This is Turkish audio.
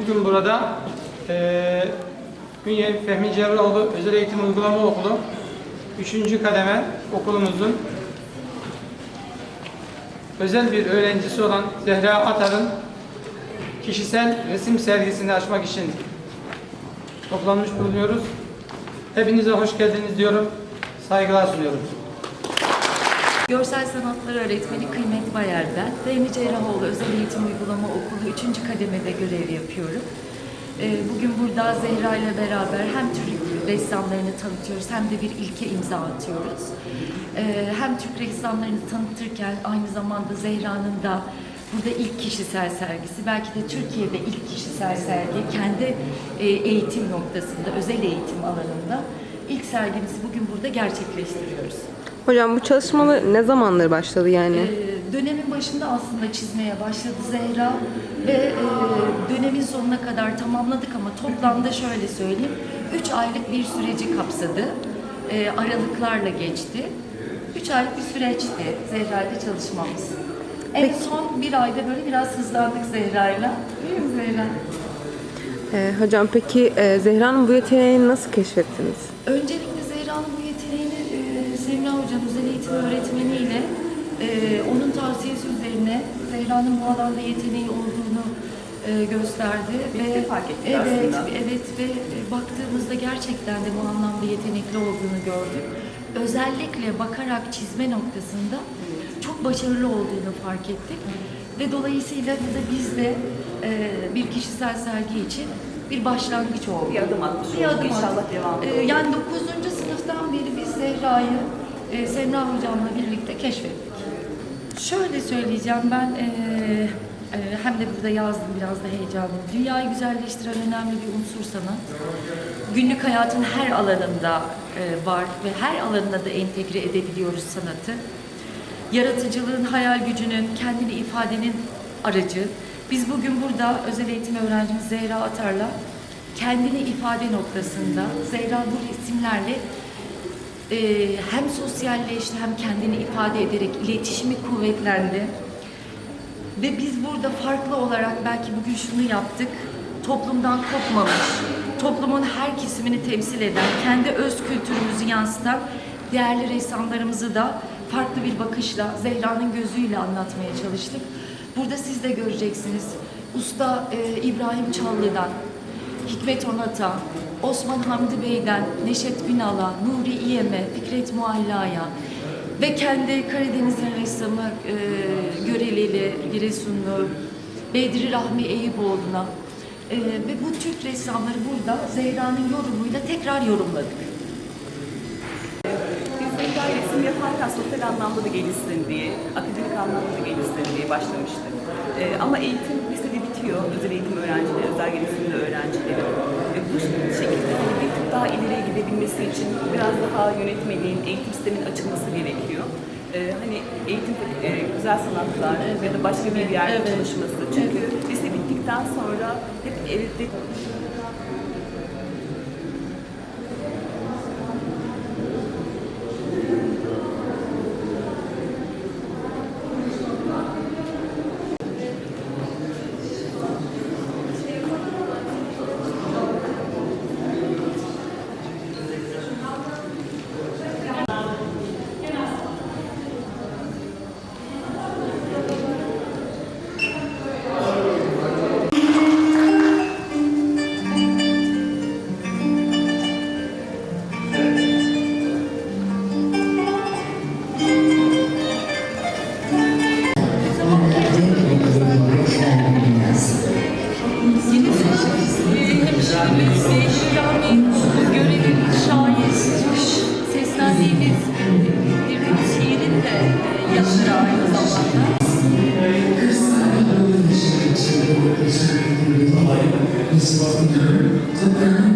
Bugün burada eee Ünye Fehmi Cerrahoğlu Özel Eğitim Uygulama Okulu 3. kademe okulumuzun özel bir öğrencisi olan Zehra Atar'ın kişisel resim sergisini açmak için toplanmış bulunuyoruz. Hepinize hoş geldiniz diyorum. Saygılar sunuyorum. Görsel Sanatlar Öğretmeni Kıymet Bayar ben. Fehmi Cerrahoğlu Özel Eğitim Uygulama Okulu 3. kademede görev yapıyorum. Ee, Bugün burada Zehra ile beraber hem Türk ressamlarını tanıtıyoruz hem de bir ilke imza atıyoruz. Ee, Hem Türk ressamlarını tanıtırken aynı zamanda Zehra'nın da burada ilk kişisel sergisi, belki de Türkiye'de ilk kişisel sergi kendi e, eğitim noktasında, özel eğitim alanında ilk sergimizi bugün burada gerçekleştiriyoruz. Hocam bu çalışmalar ne zamandır başladı yani? Ee, dönemin başında aslında çizmeye başladı Zehra ve e, dönemin sonuna kadar tamamladık ama toplamda şöyle söyleyeyim, 3 aylık bir süreci kapsadı. Ee, aralıklarla geçti. 3 aylık bir süreçti Zehra'yla çalışmamız. En Peki. son bir ayda böyle biraz hızlandık Zehra'yla. Değil mi Zehra? Ee, hocam peki e, Zehra'nın bu yeteneğini nasıl keşfettiniz? Öncelikle Zehra'nın bu yeteneğini e, Semra Hocam özel eğitim öğretmeniyle e, onun tavsiyesi üzerine Zehra'nın bu alanda yeteneği olduğunu e, gösterdi. Birlikte fark ettik evet, aslında. Evet ve e, baktığımızda gerçekten de bu anlamda yetenekli olduğunu gördük. Özellikle bakarak çizme noktasında çok başarılı olduğunu fark ettik. Ve dolayısıyla burada biz de e, bir kişisel sergi için bir başlangıç oldu. Bir adım atmış Bir olduk. adım İnşallah attık. devam Ee, yani 9. sınıftan beri biz Zehra'yı e, Semra hocamla birlikte keşfettik. Şöyle söyleyeceğim ben e, e, hem de burada yazdım biraz da heyecanlıyım. Dünyayı güzelleştiren önemli bir unsur sanat. Günlük hayatın her alanında e, var ve her alanına da entegre edebiliyoruz sanatı. Yaratıcılığın, hayal gücünün, kendini ifadenin aracı. Biz bugün burada özel eğitim öğrencimiz Zehra Atar'la kendini ifade noktasında Zehra bu resimlerle e, hem sosyalleşti hem kendini ifade ederek iletişimi kuvvetlendi. Ve biz burada farklı olarak belki bugün şunu yaptık. Toplumdan kopmamış, toplumun her kesimini temsil eden, kendi öz kültürümüzü yansıtan değerli ressamlarımızı da farklı bir bakışla, Zehra'nın gözüyle anlatmaya çalıştık. Burada siz de göreceksiniz. Usta e, İbrahim Çallı'dan, Hikmet Onat'a, Osman Hamdi Bey'den, Neşet Ünal'a, Nuri İyem'e, Fikret Mualla'ya ve kendi Karadeniz'in ressamı e, Görelili, Giresunlu, Bedri Rahmi Eyüboğlu'na e, ve bu Türk ressamları burada Zehra'nın yorumuyla tekrar yorumladık. Zehra resim yaparken sosyal anlamda da gelişsin diye, akademik anlamda da gelişsin diye başlamıştık. Ee, ama eğitim. Özel eğitim öğrencileri, özel gelişimli öğrencileri. Ee, bu şekilde bir tık daha ileriye gidebilmesi için biraz daha yönetmeliğin, eğitim sistemin açılması gerekiyor. Ee, hani eğitim e, güzel sanatlar ya da başka bir yerde Evet. çalışması. Çünkü lise bittikten sonra hep evde Görelim şair, seslendiğimiz bir şiirin de yazarı aynı zamanda. Kırmızı,